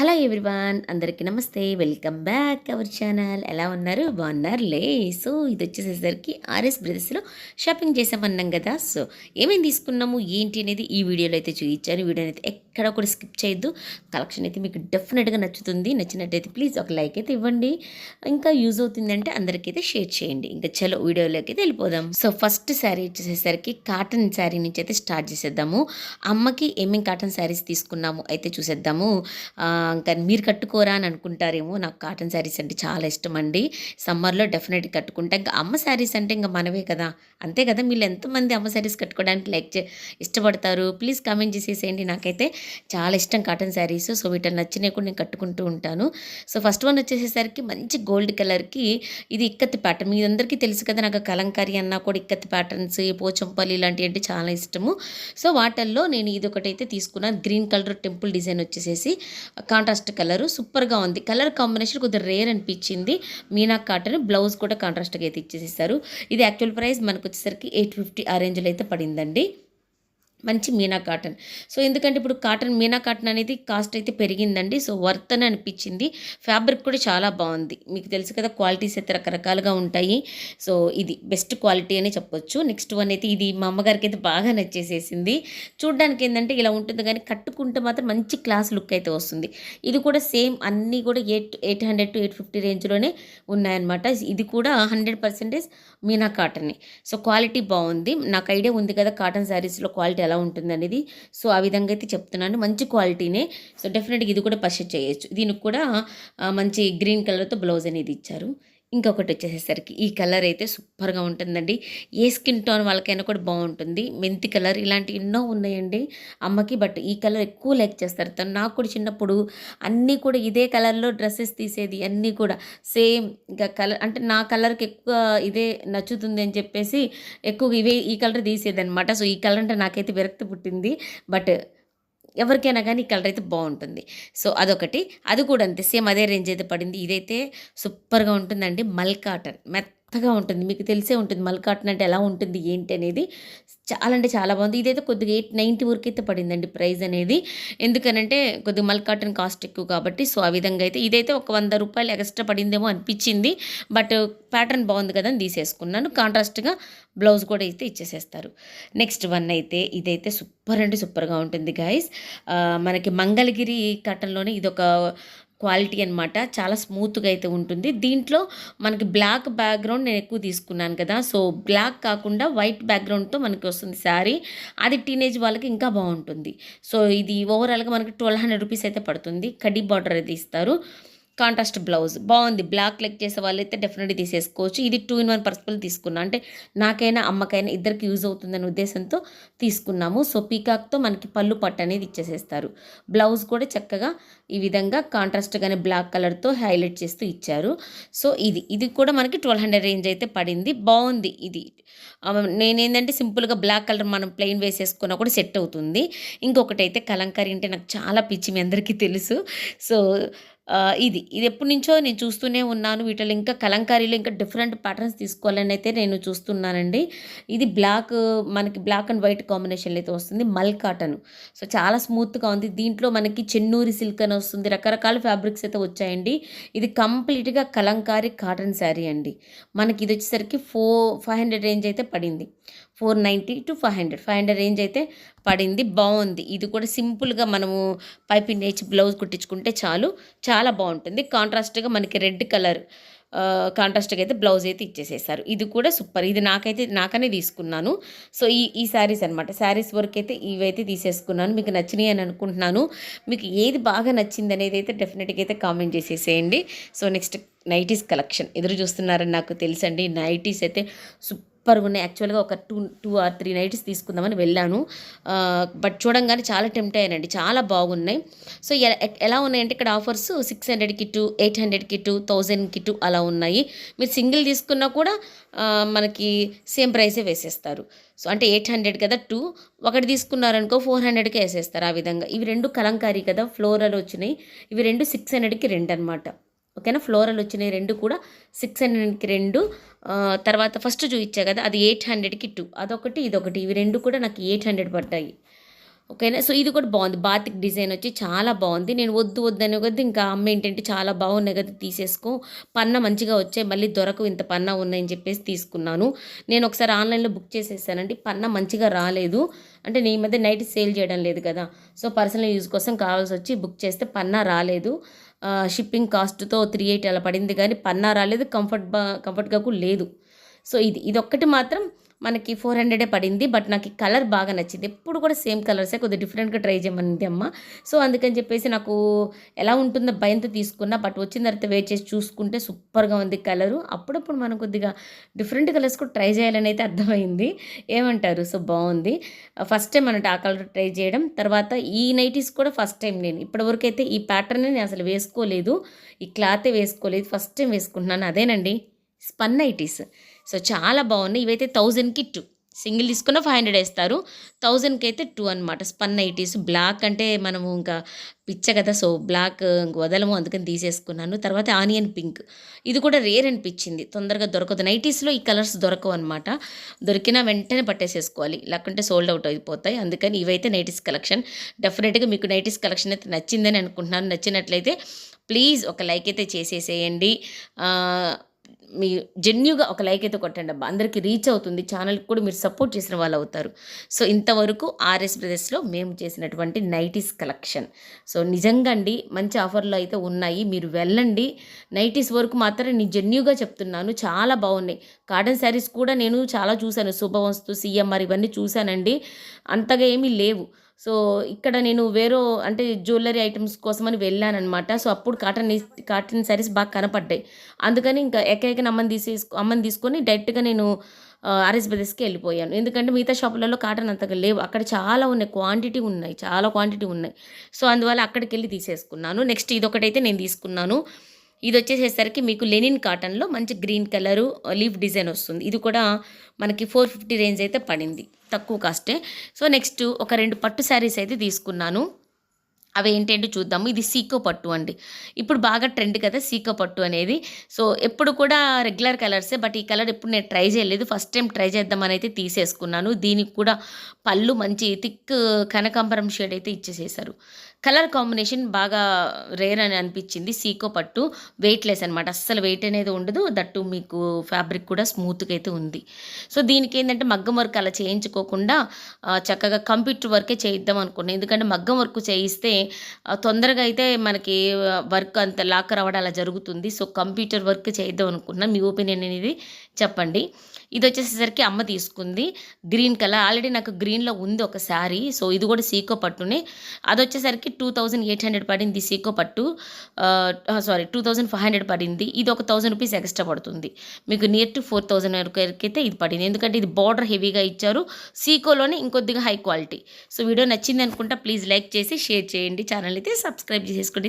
Hello everyone అందరికీ నమస్తే. Welcome back our channel. ఎలా ఉన్నారు? బాగున్నారులే. సో ఇది వచ్చేసేసరికి ఆర్ఎస్ బ్రదర్స్లో షాపింగ్ చేసామన్నాం కదా. సో ఏమేమి తీసుకున్నాము? ఏంటి అనేది ఈ వీడియోలో అయితే చూపించాను. వీడియోని అయితే ఎక్కడ కూడా స్కిప్ చేయొద్దు. కలెక్షన్ అయితే మీకు డెఫినెట్గా నచ్చుతుంది. నచ్చినట్టయితే ప్లీజ్ ఒక లైక్ అయితే ఇవ్వండి. ఇంకా యూజ్ అవుతుందంటే అందరికైతే షేర్ చేయండి. ఇంకా చలో వీడియోలోకి అయితే వెళ్ళిపోదాం. సో ఫస్ట్ శారీ వచ్చేసేసరికి కాటన్ శారీ నుంచి అయితే స్టార్ట్ చేసేద్దాము. అమ్మకి ఏమేమి కాటన్ శారీస్ తీసుకున్నాము అయితే చూసేద్దాము. ఇంకా మీరు కట్టుకోరా అని అనుకుంటారేమో. నాకు కాటన్ శారీస్ అంటే చాలా ఇష్టం అండి సమ్మర్లో డెఫినెట్గా కట్టుకుంటా. ఇంకా అమ్మ శారీస్ అంటే ఇంకా మనవే కదా. అంతే కదా. మీరు ఎంతమంది అమ్మ శారీస్ కట్టుకోవడానికి లైక్ చే ఇష్టపడతారు? ప్లీజ్ కామెంట్ చేసేసేయండి. నాకైతే చాలా ఇష్టం కాటన్ శారీస్. సో వీటిని నచ్చినవి కూడా నేను కట్టుకుంటూ ఉంటాను. సో ఫస్ట్ వన్ వచ్చేసేసరికి మంచి గోల్డ్ కలర్కి ఇది ఇక్కత్తి ప్యాటర్న్. మీ అందరికీ తెలుసు కదా నాకు కలంకారీ అన్నా కూడా ఇక్కత్తి ప్యాటర్న్స్ పోచంపల్లి ఇలాంటివి అంటే చాలా ఇష్టము. సో వాటల్లో నేను ఇది ఒకటైతే తీసుకున్నాను. గ్రీన్ కలర్ టెంపుల్ డిజైన్ వచ్చేసేసి కాంట్రాస్ట్ కలర్ సూపర్గా ఉంది కలర్ కాంబినేషన్ కొద్దిగా రేర్ అనిపించింది మీనా కాటన్ బ్లౌజ్ కూడా కాంట్రాస్ట్గా అయితే ఇచ్చేసేసారు ఇది యాక్చువల్ ప్రైస్ మనకు వచ్చేసరికి ఎయిట్ ఫిఫ్టీ ఆ రేంజ్లో అయితే పడిందండి మంచి మీనా కాటన్. సో ఎందుకంటే ఇప్పుడు కాటన్ మీనా కాటన్ అనేది కాస్ట్ అయితే పెరిగిందండి. సో వర్త్ అని అనిపించింది. ఫ్యాబ్రిక్ కూడా చాలా బాగుంది. మీకు తెలుసు కదా క్వాలిటీస్ అయితే రకరకాలుగా ఉంటాయి. సో ఇది బెస్ట్ క్వాలిటీ అని చెప్పొచ్చు. నెక్స్ట్ వన్ అయితే ఇది మా అమ్మగారికి అయితే బాగా నచ్చేసేసింది. చూడడానికి ఏంటంటే ఇలా ఉంటుంది కానీ కట్టుకుంటే మాత్రం మంచి క్లాస్ లుక్ అయితే వస్తుంది. ఇది కూడా సేమ్ అన్నీ కూడా eight eight hundred to eight fifty రేంజ్లోనే ఉన్నాయన్నమాట. ఇది కూడా హండ్రెడ్ పర్సెంటేజ్ మీనా కాటన్ సో క్వాలిటీ బాగుంది. నాకు ఐడియా ఉంది కదా కాటన్ శారీస్లో క్వాలిటీ ఎలా ఉంటుంది అనేది సో ఆ విధంగా అయితే చెప్తున్నాను. మంచి క్వాలిటీనే. సో డెఫినెట్గా ఇది కూడా పర్చేజ్ చేయొచ్చు. దీనికి కూడా మంచి గ్రీన్ కలర్తో బ్లౌజ్ అనేది ఇచ్చారు. ఇంకొకటి వచ్చేసేసరికి ఈ కలర్ అయితే సూపర్గా ఉంటుందండి. ఏ స్కిన్ టోన్ వాళ్ళకైనా కూడా బాగుంటుంది. మెంతి కలర్ ఇలాంటి ఎన్నో ఉన్నాయండి. అమ్మకి బట్ ఈ కలర్ ఎక్కువ లైక్ చేస్తారు. తను నాకు కూడా చిన్నప్పుడు అన్నీ కూడా ఇదే కలర్లో డ్రెస్సెస్ తీసేది అన్నీ కూడా సేమ్ ఇంకా కలర్ అంటే నా కలర్కి ఎక్కువ ఇదే నచ్చుతుంది అని చెప్పేసి ఎక్కువ ఇవే ఈ కలర్ తీసేది అనమాట సో ఈ కలర్ అంటే నాకైతే విరక్తి పుట్టింది. బట్ ఎవరికైనా కానీ కలర్ అయితే బాగుంటుంది. సో అదొకటి. అది కూడా అంతే. సేమ్ అదే రేంజ్ అయితే పడింది. ఇదైతే సూపర్గా ఉంటుందండి. మల్ కాటన్. కొత్తగా ఉంటుంది. మీకు తెలిసే ఉంటుంది. మల్ కాటన్ అంటే ఎలా ఉంటుంది ఏంటి అనేది. చాలా అంటే చాలా బాగుంది. ఇదైతే కొద్దిగా ఎయిట్ నైంటీ వరకు అయితే పడిందండి ప్రైస్ అనేది. ఎందుకనంటే కొద్దిగా మల్ కాటన్ కాస్ట్ ఎక్కువ కాబట్టి సో ఆ విధంగా అయితే ఇదైతే ఒక వంద రూపాయలు ఎక్స్ట్రా పడిందేమో అనిపించింది. బట్ ప్యాటర్న్ బాగుంది కదా అని తీసేసుకున్నాను. కాంట్రాస్ట్గా బ్లౌజ్ కూడా అయితే ఇచ్చేసేస్తారు. నెక్స్ట్ వన్ అయితే ఇదైతే సూపర్ అంటే సూపర్గా ఉంటుంది గైస్ మనకి మంగళగిరి కటన్లోనే ఇదొక క్వాలిటీ అనమాట చాలా స్మూత్గా అయితే ఉంటుంది. దీంట్లో మనకి బ్లాక్ బ్యాక్గ్రౌండ్ నేను ఎక్కువ తీసుకున్నాను కదా. సో బ్లాక్ కాకుండా వైట్ బ్యాక్గ్రౌండ్తో మనకి వస్తుంది శారీ. అది టీనేజ్ వాళ్ళకి ఇంకా బాగుంటుంది. సో ఇది ఓవరాల్గా మనకి ట్వెల్వ్ హండ్రెడ్ రూపీస్ అయితే పడుతుంది. కడ్డీ బార్డర్ అయితే ఇస్తారు. Contrast blouse. బాగుంది. బ్లాక్ లెక్ చేసే వాళ్ళైతే డెఫినెట్గా తీసేసుకోవచ్చు. ఇది టూ ఇన్ వన్ పర్సనల్ తీసుకున్నా. అంటే నాకైనా అమ్మకైనా ఇద్దరికి యూజ్ అవుతుందనే ఉద్దేశంతో తీసుకున్నాము. సో పీకాక్తో మనకి పళ్ళు పట్టు అనేది ఇచ్చేసేస్తారు. బ్లౌజ్ కూడా చక్కగా ఈ విధంగా కాంట్రాస్ట్గానే బ్లాక్ కలర్తో హైలైట్ చేస్తూ ఇచ్చారు. సో ఇది ఇది కూడా మనకి ట్వెల్వ్ హండ్రెడ్ రేంజ్ అయితే పడింది. బాగుంది ఇది. నేనేంటంటే సింపుల్గా బ్లాక్ కలర్ మనం ప్లెయిన్ వేసేసుకున్నా కూడా సెట్ అవుతుంది. ఇంకొకటి అయితే కలంకారీ అంటే నాకు చాలా పిచ్చి మీ అందరికీ తెలుసు. సో ఇది. ఇది ఎప్పటి నుంచో నేను చూస్తూనే ఉన్నాను. వీటిలో ఇంకా కలంకారీలో ఇంకా డిఫరెంట్ ప్యాటర్న్స్ తీసుకోవాలని అయితే నేను చూస్తున్నానండి. ఇది బ్లాక్ మనకి బ్లాక్ అండ్ వైట్ కాంబినేషన్లో అయితే వస్తుంది. మల్ కాటన్. సో చాలా స్మూత్గా ఉంది. దీంట్లో మనకి చెన్నూరి సిల్క్ అని వస్తుంది. రకరకాల ఫ్యాబ్రిక్స్ అయితే వచ్చాయండి. ఇది కంప్లీట్గా కలంకారీ కాటన్ శారీ అండి. మనకి ఇది వచ్చేసరికి ఫోర్ ఫైవ్ హండ్రెడ్ రేంజ్ అయితే పడింది. Four ninety to five hundred five hundred range అయితే పడింది. బాగుంది. ఇది కూడా సింపుల్గా మనము పైపింగ్ నేర్చి బ్లౌజ్ కుట్టించుకుంటే చాలు. చాలా బాగుంటుంది. కాంట్రాస్ట్గా మనకి రెడ్ కలర్ కాంట్రాస్ట్గా అయితే బ్లౌజ్ అయితే ఇచ్చేసేసారు. ఇది కూడా సూపర్. ఇది నాకైతే నాకనే తీసుకున్నాను. సో ఈ ఈ శారీస్ అనమాట శారీస్ వర్క్ అయితే ఇవైతే తీసేసుకున్నాను. మీకు నచ్చినాయి అని అనుకుంటున్నాను. మీకు ఏది బాగా నచ్చింది అనేది అయితే డెఫినెట్గా అయితే కామెంట్ చేసేసేయండి. So next nighties collection. ఎదురు చూస్తున్నారని నాకు తెలుసండి. నైటీస్ అయితే సూపర్ సూపర్గా ఉన్నాయి. యాక్చువల్గా ఒక two two or three nights తీసుకుందామని వెళ్ళాను. బట్ చూడంగానే చాలా టెంప్ట్ అయ్యానండి. చాలా బాగున్నాయి. సో ఎలా ఉన్నాయంటే ఇక్కడ ఆఫర్స్ సిక్స్ హండ్రెడ్కి టూ ఎయిట్ హండ్రెడ్కి టూ థౌజండ్కి టూ అలా ఉన్నాయి. మీరు సింగిల్ తీసుకున్నా కూడా మనకి సేమ్ ప్రైసే వేసేస్తారు. సో అంటే ఎయిట్ హండ్రెడ్ కదా టూ ఒకటి తీసుకున్నారనుకో ఫోర్ హండ్రెడ్కే వేసేస్తారు ఆ విధంగా. ఇవి రెండు కలంకారీ కదా ఫ్లోరల్ వచ్చినాయి. ఇవి రెండు సిక్స్ హండ్రెడ్కి రెండు అనమాట ఓకేనా? ఫ్లోరల్ వచ్చినాయి రెండు కూడా. సిక్స్ హండ్రెడ్కి రెండు. తర్వాత ఫస్ట్ చూపించా కదా అది ఎయిట్ హండ్రెడ్కి టూ అదొకటి ఇదొకటి. ఇవి రెండు కూడా నాకు ఎయిట్ హండ్రెడ్ పడ్డాయి. ఓకేనా? సో ఇది కూడా బాగుంది. బాతిక్ డిజైన్ వచ్చి చాలా బాగుంది. నేను వద్దు వద్దని కొద్ది ఇంకా అమ్మ ఏంటంటే చాలా బాగున్నాయి కదా తీసేసుకో. పన్న మంచిగా వచ్చాయి. మళ్ళీ దొరకవు ఇంత పన్న ఉన్నాయని చెప్పేసి తీసుకున్నాను. నేను ఒకసారి ఆన్లైన్లో బుక్ చేసేసానండి. పన్న మంచిగా రాలేదు. అంటే నీ మధ్య నైట్ సేల్ చేయడం లేదు కదా. సో పర్సనల్ యూజ్ కోసం కావాల్సి వచ్చి బుక్ చేస్తే పన్నా రాలేదు. షిప్పింగ్ కాస్ట్తో త్రీ ఎయిట్ అలా పడింది కానీ పన్నా రాలేదు కంఫర్ట్ బా కంఫర్ట్గా కూడా లేదు. సో ఇది ఇది ఒక్కటి మాత్రం మనకి ఫోర్ హండ్రెడే పడింది బట్ నాకు ఈ కలర్ బాగా నచ్చింది. ఎప్పుడు కూడా సేమ్ కలర్సే కొద్దిగా డిఫరెంట్గా ట్రై చేయమనింది అమ్మ. సో అందుకని చెప్పేసి నాకు ఎలా ఉంటుందో భయంతో తీసుకున్నా బట్ వచ్చిన తర్వాత వెయిట్ చేసి చూసుకుంటే సూపర్గా ఉంది కలరు. అప్పుడప్పుడు మనం కొద్దిగా డిఫరెంట్ కలర్స్ కూడా ట్రై చేయాలని అయితే అర్థమైంది. ఏమంటారు? సో బాగుంది. ఫస్ట్ టైం అన్నట్టు ఆ కలర్ ట్రై చేయడం. తర్వాత ఈ నైటీస్ కూడా ఫస్ట్ టైం నేను. ఇప్పటివరకు అయితే ఈ ప్యాటర్న్ నేను అసలు వేసుకోలేదు. ఈ క్లాతే వేసుకోలేదు. ఫస్ట్ టైం వేసుకుంటున్నాను. అదేనండి స్పన్ నైటీస్. సో చాలా బాగున్నాయి. ఇవైతే థౌజండ్కి టూ సింగిల్ తీసుకున్న ఫైవ్ హండ్రెడ్ వేస్తారు. థౌజండ్కి అయితే టూ అనమాట స్పన్ నైటీస్ బ్లాక్ అంటే మనము ఇంకా పిచ్చ కదా. సో బ్లాక్ వదలము. అందుకని తీసేసుకున్నాను. తర్వాత ఆనియన్ పింక్ ఇది కూడా రేర్ అనిపించింది. తొందరగా దొరకదు. నైటీస్లో ఈ కలర్స్ దొరకవు అనమాట దొరికినా వెంటనే పట్టేసేసుకోవాలి. లేకుంటే సోల్డ్ అవుట్ అయిపోతాయి. అందుకని ఇవైతే నైటీస్ కలెక్షన్ డెఫినెట్గా మీకు నైటీస్ కలెక్షన్ అయితే నచ్చిందని అనుకుంటున్నాను. నచ్చినట్లయితే ప్లీజ్ ఒక లైక్ అయితే చేసేసేయండి. మీ జెన్యుగా ఒక లైక్ అయితే కొట్టండి అబ్బా. అందరికీ రీచ్ అవుతుంది. ఛానల్కి కూడా మీరు సపోర్ట్ చేసిన వాళ్ళు అవుతారు. సో ఇంతవరకు ఆర్ఎస్ బ్రదర్స్లో మేము చేసినటువంటి నైటీస్ కలెక్షన్ సో నిజంగా అండి మంచి ఆఫర్లు అయితే ఉన్నాయి. మీరు వెళ్ళండి. నైటీస్ వరకు మాత్రం నేను జెన్యుగా చెప్తున్నాను. చాలా బాగున్నాయి. కాటన్ శారీస్ కూడా నేను చాలా చూశాను. శుభవస్తు సిఎంఆర్ ఇవన్నీ చూశానండి. అంతగా ఏమీ లేవు. సో ఇక్కడ నేను వేరే అంటే జ్యువెలరీ ఐటమ్స్ కోసమని వెళ్ళానమాట సో అప్పుడు కాటన్ కాటన్ శారీస్ బాగా కనపడ్డాయి. అందుకని ఇంకా ఏకైక అమ్మని తీసేసుకో అమ్మని తీసుకొని డైరెక్ట్గా నేను ఆర్ఎస్ బ్రదర్స్కి వెళ్ళిపోయాను. ఎందుకంటే మిగతా షాపులలో కాటన్ అంతగా లేవు. అక్కడ చాలా ఉన్నాయి. క్వాంటిటీ ఉన్నాయి. చాలా క్వాంటిటీ ఉన్నాయి. సో అందువల్ల అక్కడికి వెళ్ళి తీసేసుకున్నాను. నెక్స్ట్ ఇదొకటైతే నేను తీసుకున్నాను. ఇది వచ్చేసేసరికి మీకు లెనిన్ కాటన్లో మంచి గ్రీన్ కలరు లీఫ్ డిజైన్ వస్తుంది. ఇది కూడా మనకి ఫోర్ ఫిఫ్టీ రేంజ్ అయితే పడింది. తక్కువ కాస్టే. సో నెక్స్ట్ ఒక రెండు పట్టు శారీస్ అయితే తీసుకున్నాను. అవి ఏంటంటే చూద్దాము. ఇది సీకో పట్టు అండి. ఇప్పుడు బాగా ట్రెండ్ కదా సీకో పట్టు అనేది. సో ఎప్పుడు కూడా రెగ్యులర్ కలర్సే బట్ ఈ కలర్ ఎప్పుడు నేను ట్రై చేయలేదు. ఫస్ట్ టైం ట్రై చేద్దామని అయితే తీసేసుకున్నాను. దీనికి కూడా పళ్ళు మంచి థిక్ కనకాంబరం షేడ్ అయితే ఇచ్చేసేసారు కలర్ కాంబినేషన్ బాగా రేర్ అని అనిపించింది. సీకో పట్టు వెయిట్ లెస్ అనమాట అస్సలు వెయిట్ అనేది ఉండదు. దట్టు మీకు ఫ్యాబ్రిక్ కూడా స్మూత్గా అయితే ఉంది. సో దీనికి ఏంటంటే మగ్గం వర్క్ అలా చేయించుకోకుండా చక్కగా కంప్యూటర్ వర్కే చేయిద్దాం అనుకున్నాను ఎందుకంటే మగ్గం వర్క్ చేయిస్తే తొందరగా అయితే మనకి వర్క్ అంత లాక్ రావడం అలా జరుగుతుంది. సో కంప్యూటర్ వర్క్ చేయిద్దాం అనుకున్నాను మీ ఒపీనియన్ అనేది చెప్పండి. ఇది వచ్చేసేసరికి అమ్మ తీసుకుంది. Green colour. ఆల్రెడీ నాకు గ్రీన్లో ఉంది ఒక శారీ. సో ఇది కూడా సీకో పట్టునే. అది వచ్చేసరికి టూ థౌజండ్ ఎయిట్ హండ్రెడ్ పడింది సీకో పట్టు. Sorry two thousand five hundred పడింది. ఇది ఒక థౌజండ్ రూపీస్ ఎక్స్ట్రా పడుతుంది. మీకు నియర్ టు ఫోర్ థౌజండ్ వరకు అయితే ఇది పడింది. ఎందుకంటే ఇది బార్డర్ హెవీగా ఇచ్చారు. సీకోలోనే ఇంకొద్దిగా హై క్వాలిటీ. సో వీడియో నచ్చింది అనుకుంటా ప్లీజ్ లైక్ చేసి షేర్ చేయండి. ఛానల్ అయితే సబ్స్క్రైబ్ చేసుకోండి